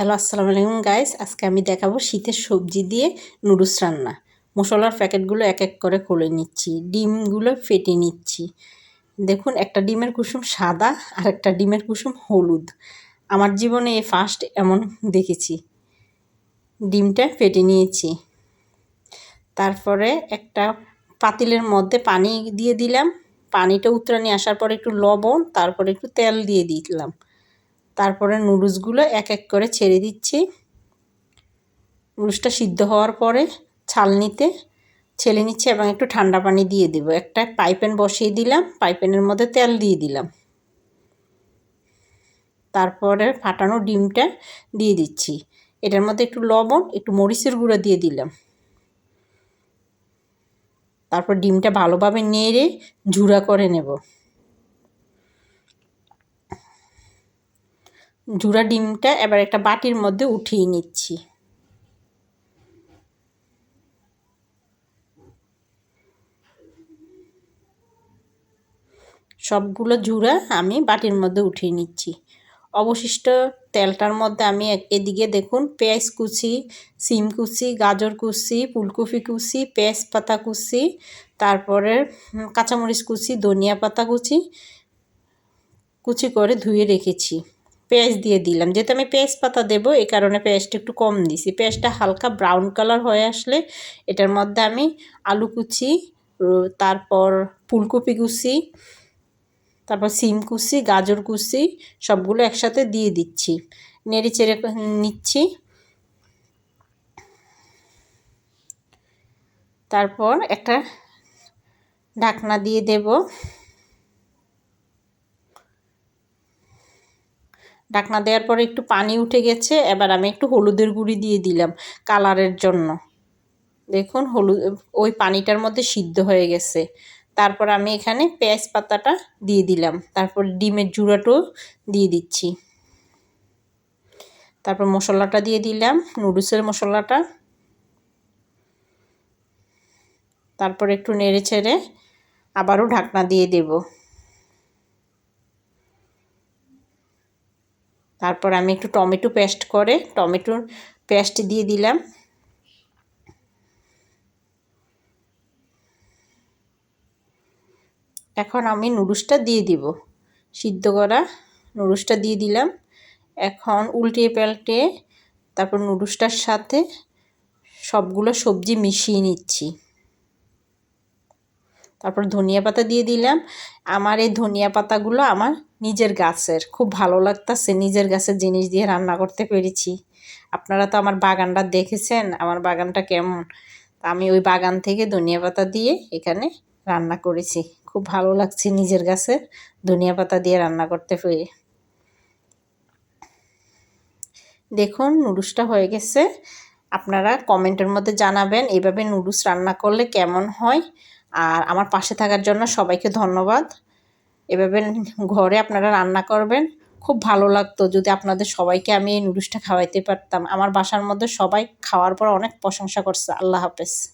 Hello আসসালামু আলাইকুম guys. আজকে আমি দেখাবো শীতের সবজি দিয়ে নুডলস রান্না। মশলার প্যাকেটগুলো এক এক করে খুলে নিচ্ছি, ডিমগুলো ফেটে নিচ্ছি। দেখুন, একটা ডিমের কুসুম সাদা আর একটা ডিমের কুসুম হলুদ। আমার জীবনে এই ফার্স্ট এমন দেখেছি। ডিমটা ফেটে নিয়েছি। তারপরে একটা পাতিলের মধ্যে পানি দিয়ে দিলাম। পানিটা উতরানি আসার পর একটু লবণ, তারপরে একটু তেল দিয়ে দিলাম। তারপরে নুডলসগুলো এক এক করে ছেড়ে দিচ্ছি। নুডলসটা সিদ্ধ হওয়ার পরে ছালনিতে ছেলে নিচ্ছি এবং একটু ঠান্ডা পানি দিয়ে দেব। একটা পাইপেন বসিয়ে দিলাম, পাইপেনের মধ্যে তেল দিয়ে দিলাম। তারপরে ফাটানো ডিমটা দিয়ে দিচ্ছি। এটার মধ্যে একটু লবণ, একটু মরিচের গুঁড়ো দিয়ে দিলাম। তারপর ডিমটা ভালোভাবে নেড়ে ঝুড়া করে নেব। জুড়া ডিমটা এবার একটা বাটির মধ্যে উঠিয়ে নিচ্ছি। সবগুলো জুড়া আমি বাটির মধ্যে উঠিয়ে নিচ্ছি। অবশিষ্ট তেলটার মধ্যে আমি এদিকে দেখুন, পেঁয়াজ কুচি, সিম কুচি, গাজর কুচি, ফুলকপি কুচি পেঁয়াজ পাতা কুচি, তারপরে কাঁচামরিচ কুচি, ধনিয়া পাতা কুচি কুচি করে ধুয়ে রেখেছি। পেঁয়াজ দিয়ে দিলাম। যেহেতু আমি পেঁয়াজ পাতা দেবো, এই কারণে পেঁয়াজটা একটু কম দিছি। পেঁয়াজটা হালকা ব্রাউন কালার হয়ে আসলে এটার মধ্যে আমি আলু কুচি তারপর ফুলকপি কুচি, তারপর সিম কুচি, গাজর কুচি, সবগুলো একসাথে দিয়ে দিচ্ছি। নেড়ে চেড়ে নিচ্ছি। তারপর একটা ঢাকনা দিয়ে দেব। ঢাকনা দেওয়ার পরে একটু পানি উঠে গেছে, এবার আমি একটু হলুদের গুঁড়ি দিয়ে দিলাম কালারের জন্য। দেখুন, হলুদ, ওই পানিটার মধ্যে সিদ্ধ হয়ে গেছে। তারপর আমি এখানে পেঁয়াজ পাতাটা দিয়ে দিলাম। তারপর ডিমের জুড়াটাও দিয়ে দিচ্ছি। তারপর মশলাটা দিয়ে দিলাম, নুডলসের মশলাটা। তারপর একটু নেড়ে ছেড়ে আবারও ঢাকনা দিয়ে দেবো। তারপর আমি একটু টমেটো পেস্ট করে, টমেটোর পেস্ট দিয়ে দিলাম। এখন আমি নুডলসটা দিয়ে দিব। সিদ্ধ করা নুডলসটা দিয়ে দিলাম। এখন উল্টে পাল্টে তারপর নুডলসটার সাথে সবগুলো সবজি মিশিয়ে নিচ্ছি। তারপর ধনিয়া পাতা দিয়ে দিলাম। আমার এই ধনিয়া পাতাগুলো আমার নিজের গাছের, খুব ভালো লাগতেছে নিজের গাছের জিনিস দিয়ে রান্না করতে পেরেছি। আপনারা তো আমার বাগানটা দেখেছেন, আমার বাগানটা কেমন? আমি ওই বাগান থেকে ধনিয়া পাতা দিয়ে এখানে রান্না করেছি। খুব ভালো লাগছে নিজের গাছের ধনিয়া পাতা দিয়ে রান্না করতে পেরে। দেখুন, নুডলসটা হয়ে গেছে। আপনারা কমেন্টের মধ্যে জানাবেন, এভাবে নুডলস রান্না করলে কেমন হয়? আর আমার পাশে থাকার জন্য সবাইকে ধন্যবাদ। এভাবে ঘরে আপনারা রান্না করবেন। খুব ভালো লাগতো যদি আপনাদের সবাইকে আমি এই নুডলসটা খাওয়াইতে পারতাম। আমার বাসার মধ্যে সবাই খাওয়ার পর অনেক প্রশংসা করছে। আল্লাহ হাফেজ।